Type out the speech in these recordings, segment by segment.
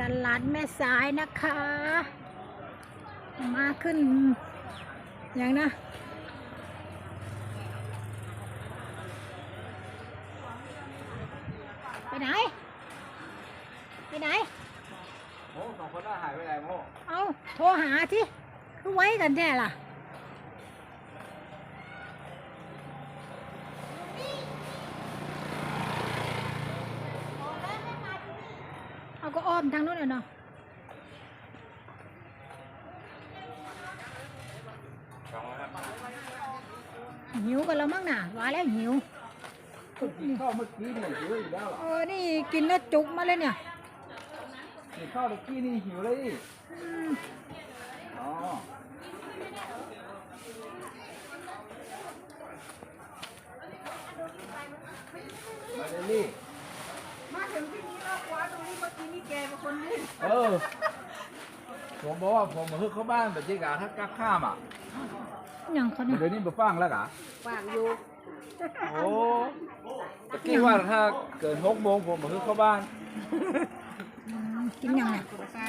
ตลาดแม่สายนะคะ มาขึ้นอย่างนะไปไหน ไปไหนโอ้สองคนน่าหายไปไหนโม่เอาโทรหาที่คือไว้กันแท้ล่ะ เอาก็อ้อมทางนู้นน่ะเนาะสองครับหิวกันแล้วมั้งน่ะว่าแล้วหิวกินข้าวเมื่อกี้เนี่ยหิวอีกแล้วเหรอเออนี่กินแล้วจุกมาเลยเนี่ยกินข้าวเมื่อกี้นี่หิวเลยดิอืมอ๋อมาเดลี่มาถึงที่นี้ แล้วคว้าตรงนี้เมื่อกี้นี่แกเป็นคนยื่นเออ ผมบอกว่าผมมาฮึกเข้าบ้านแบบที่กาถ้ากล้าข้ามอะอย่างเขาเนี่ยเดี๋ยวนี้มาฟังแล้วกะวางอยู่โอ้ตะกี้ว่าถ้าเกินหกโมงผมมาฮึกเข้าบ้านอืมกินอย่างเนี่ยใส่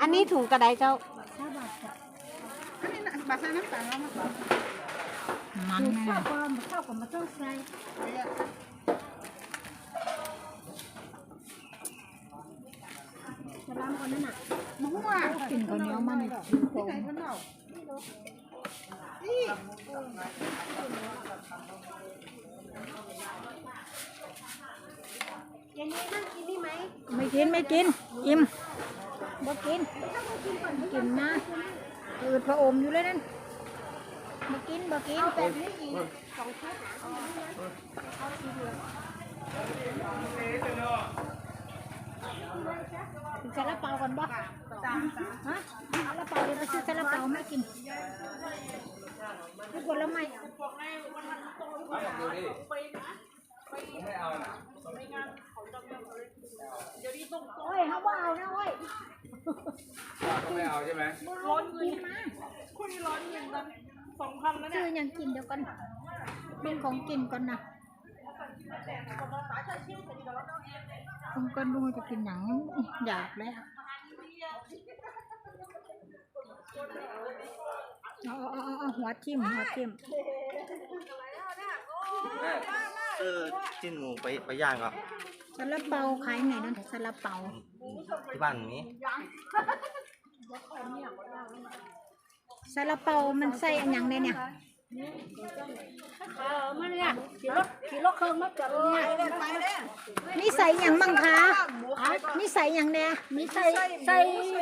อันนี้ถุงกระไดเจ้าอันนี้นะบาซ่าน้ำตาลแล้วมาก่อนมันแน่ข้าวความข้าวกับมาต้องใส่จะล้างคนนั้นน่ะมะม่วง กินข้าวเหนียวมันที่ไหนคนเนานี่ยันนี้นั่งกินนี่ไหมไม่กินไม่กิน อิ่มบ่กินกินนะอืดพระอมอยู่เลยนั่นบ่กินบ่กินแบบนี้อีกสองชุดเอาสีเหลือง กินซาลาเปาก่อนบ่ฮะซาลาเปาเดี๋ยวไปซื้อซาลาเปามากินทุกคนแล้วไม่ดูดิไม่เอาน่ะโอ้ยเขาบ่เอานะโอ้ยก็ไม่เอาใช่ไหมร้อนกินมาคุณร้อนอย่างกันสองพันแล้วเนี่ยซื้อยังกินเดี๋ยวกันเป็นของกินก่อนนะ คุณก็ดูจะกินหนังอยากแล้วเอาเอาเอาเอาหัวทิ่มหัวทิ่มเออจิ้นหมูไปไปย่างครับซาลาเปาขายไงนั่นซาลาเปาที่บ้านนี้ซาลาเปามันใส่อันหยังได้เนี่ย เออมาเนี่ยขี่รถขี่รถเครื่องมาจอดเนี่ยนี่ใส่หยังมั่งคะนี่ใส่หยังเนี่มีไส้ไส้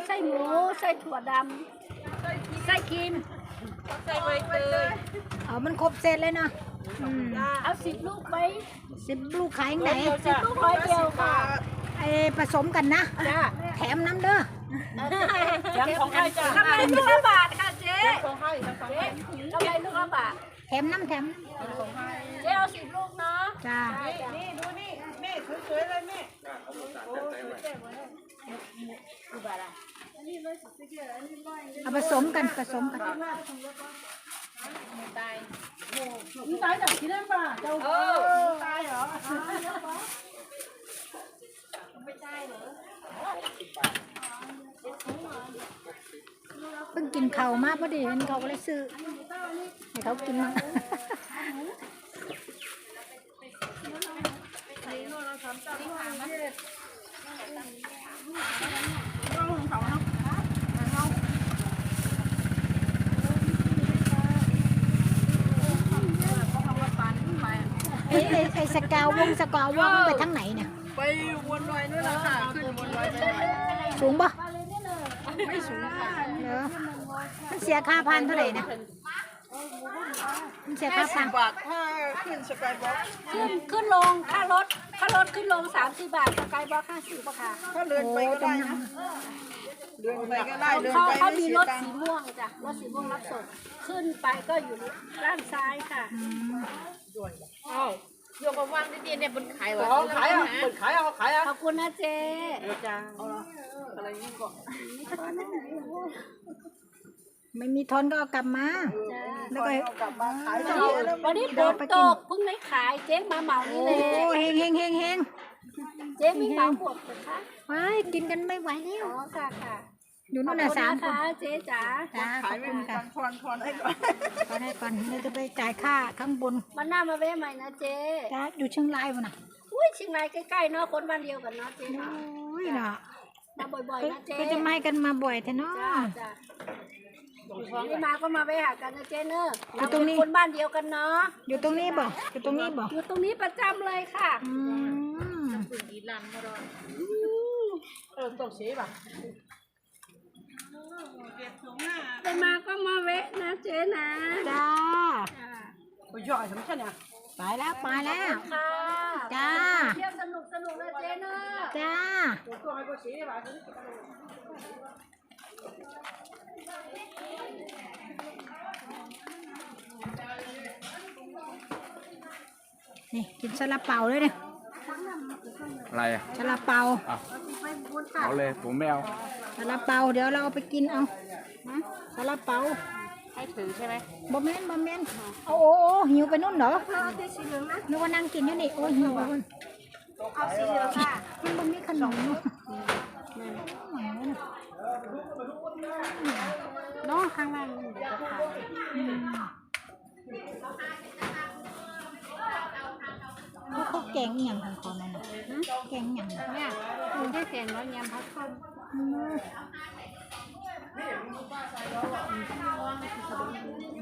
ไส้หมูไส้ถั่วดำไส้ครีมใส่ใบเตยเอามันครบเซตเลยเนาะอืมเอาสิบลูกไปสิบลูกขายไหนสิบลูกร้อยเดียวค่ะไอผสมกันนะ แถมน้ำเด้อเจ๊ของใครจ้ากำไรลูกละบาทค่ะ เจ๊ของให้ของให้กำไรลูกละบาทแถมน้ำแถมเจ๊เอาสิบลูกเนาะจ้านี่ดูนี่แม่สวยๆเลยแม่เอาผสมกันผสมกันมึงตายจากที่นั่นป่ะเจ้าเออตายเหรอ เพิ่งกินข้าวมาพอดีเห็นเขาก็เลยซื้อให้เขากินมาไอ้ไอ้ไอ้สกาววงสกาววงไปทางไหนเนี่ย ไปวนลอยนู่นแหละค่ะ ขึ้นวนลอยไปหน่อยสูงปะ ไม่สูงค่ะเหรอมันเสียค่าพันเท่าไหร่เนี่ยมันเสียค่าพันบาทถ้าขึ้นสกายบ็อกขึ้นขึ้นลงค่ารถค่ารถขึ้นลงสามสิบบาทสกายบล็อกห้าสิบค่ะถ้าเดินไปก็ได้นะเดินไปก็ได้เดินเขาไปเขาไม่มีเสียรถตังสีค์ม่วงจ้ะรถสีม่วงรับส่งขึ้นไปก็อยู่ด้านซ้ายค่ะ โยกมาวางดีๆเนี่ยบนขายเหรอเขาขายอะบนขายเอาขายอะขอบคุณนะเจ๊จ้าอะไรนี่ก็ไม่มีทอนก็เอากลับมาแล้วก็กลับมาขายดีแล้ววันนี้ฝนตกเพิ่งไม่ขายเจ๊มาเหมานี่โอ้เลยเฮงเฮงเฮงเฮงเจ๊มีเหมาหมดเหรอคะไปกินกันไม่ไหวแล้วอ๋อค่ะค่ะ อยู่นู่นน่ะขอบสามณคนนะคะเจ๊จ๋าจ้าขอบคุณค่ะทอนทอนให้ก่อนก็ได้ก่อนเราจะไปจ่ายค่าข้างบนมันหน้ามาแวะใหม่นะเจ๊จ้าอยู่เชียงรายบ่น่ะอุ้ยเชียงรายใกล้ๆเนาะคนบ้านเดียวกันเนาะเจ๊เนาะโอ้ยเนาะมาบ่อยก็ๆนะเจ๊ก็จะมาให้กันมาบ่อยแท้เนาะจ้าจ้าไม่มาก็มาไปหากันนะเจ๊เนอะอยู่เราตรงเป็นนี้คนบ้านเดียวกันเนาะอยู่ตรงนี้บ่อยู่ตรงนี้บ่อยู่ตรงนี้ประจำเลยค่ะอืมเออตกสีป่ะ ไปมาก็มาแวะนะเจ๊นะจ้าไปย่อยสำคัญเนี่ยไปแล้วไปแล้ว ค่ะจ้า เที่ยวสนุกสนุกนะเจ๊เนอะจ้า ตัวให้ก็สีป่ะนี่กินซาลาเปาเลยเนี่ย อะไรอะซาลาเปาเอาเลยผมไม่เอาซาลาเปาเดี๋ยวเราเอาไปกินเอาฮะซาลาเปาให้ถือใช่ไหมบ่แม่นบ่แม่นโอ้โอ้โอ้หิวไปนู่นเหรอเอาแต่สีเหลืองนะนึกว่านั่งกินอยู่นี่โอ้ยหิวไปนู่นเอาสีเหลืองค่ะมันบ่มีขนมเนอะเนาะข้างล่างนี่เดี๋ยวจะขาย แกงอหย่างทางคอนั่นน่ะฮะแกงอหย่างเนี่ยคุณได้แกงร้อยยำพัดต้มอืม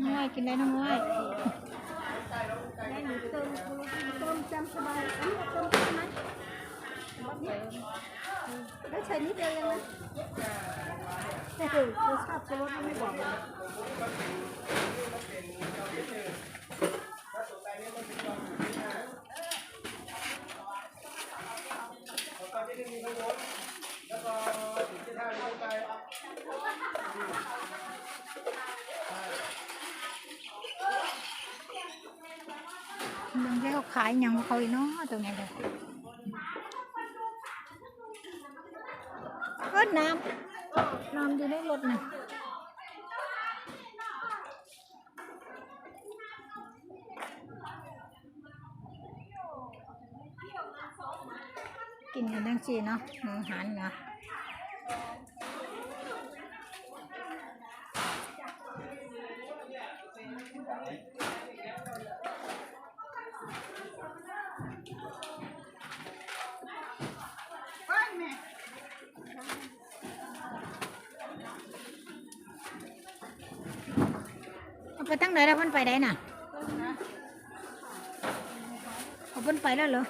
น้องอ้อยกินได้น้องอ้อยได้หนูเติมต้มจำสบายอันนี้เติมใช่ไหมได้ใส่นิดเดียวยังนะแต่คือรสชาติรสไม่บอกเลย มันเขาขายย่างเขาอีกเนาะตรงนี้เลยเอิ้นน้ำน้ำอยู่ในรถน่ะกินกันทั้งสี่เนาะหมูหันเนาะ เอา ไปทั้งไหนแล้วเพิ่นไปได้น่ะเอาเพิ่นไปแล้วเหรอ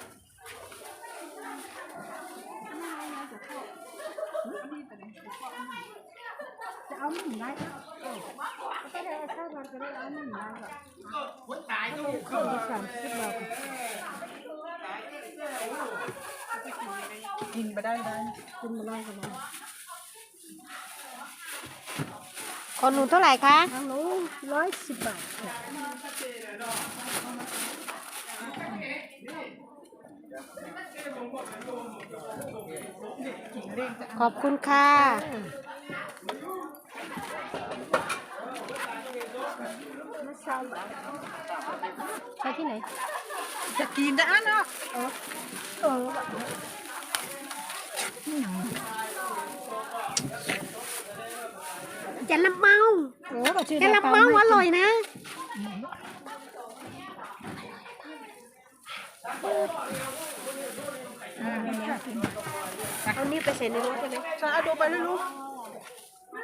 จะเอาหนึ่งได้ ก็ได้ถ้าเราจะได้เอาหนึ่งได้แบบสามสิบบาทกินไปได้ได้กินมาได้กันคนหนูเท่าไหร่คะทางนู้นร้อยสิบบาทขอบคุณค่ะ ใช้ที่ไหน จะกินได้เนาะจะลำเมาโอ้ก็ชื่อจะลำเมาอร่อยนะอ่าเอานี่ไปใส่ในรถได้ไหมจะเอาดูไปเลยลูก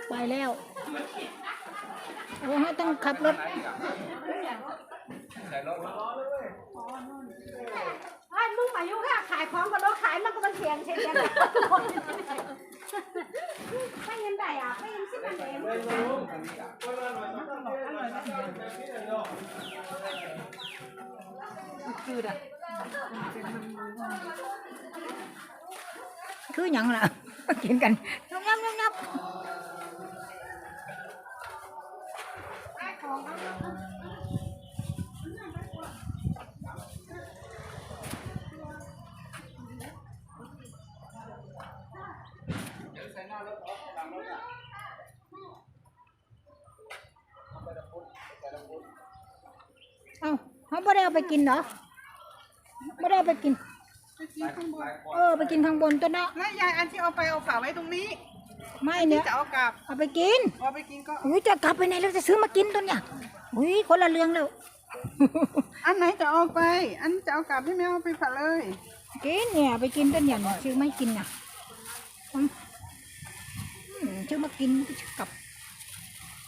ไปแล้ว โอ้ให้ต้องขับรถไอ้มึงมาอยู่ค่ะขายของกับรถขายมันก็มันเถียงเช่นกันไม่เงินได้อะไม่เงินสิมันเองคืออะคือหยังล่ะกินกันงับงับงับงับ เอ้าเขาไม่ได้เอาไปกินเหรอไม่ได้เอาไปกินไปกินข้างบนเออไปกินข้างบนตัวเนาะแล้วยายอันที่เอาไปเอาฝากไว้ตรงนี้ไม่ที่เนี่ยจะเอากลับเอาไปกินเอาไปกินก็อุ้ยจะกลับไปไหนแล้วจะซื้อมากินตัวเนี่ยอุ้ยคนละเรื่องแล้ว อันไหนจะเอาไป อันจะเอากลับที่ไม่เอาไปฝากเลย กินเนี่ยไปกินตัวเนี่ยเนี่ยซื้อไม่กินน่ะอืมอืมซื้อมากินกลับ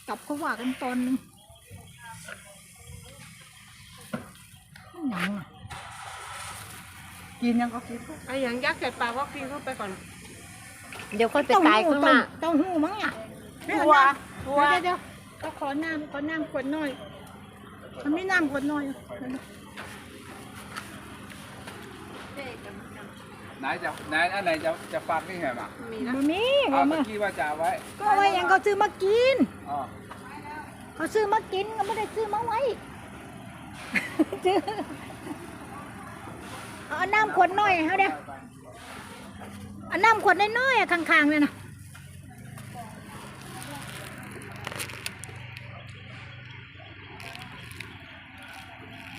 กลับเขาว่ากันตอนนึง หนังอะกินยังก็กินไอ้อย่างยักษ์ใส่ปากว่ากินเข้าไปก่อนเดี๋ยวค่อยไปตายข้างหน้าเต้าหู้มั้งอะทัวเดี๋ยวเดี๋ยวเดี๋ยวก็ขอน้ำขอน้ำขวดหน่อย มันไม่น้ำขวดหน่อยไหนจะไหนอันไหนจะจะฝากนี่ไงมาบะมีเอาว่าเมื่มาอกี้ว่าจะเอาไว้ ก็ว่าอย่างเขาซื้อมากินอ๋อเขาซื้อมากินก็ไม่ได้ซื้อมาไว้ซื้อ เอาน้ำขวดน้อยเขาเดี๋ยวเอาน้ำขวดน้อยๆอะข้างๆเลยนะ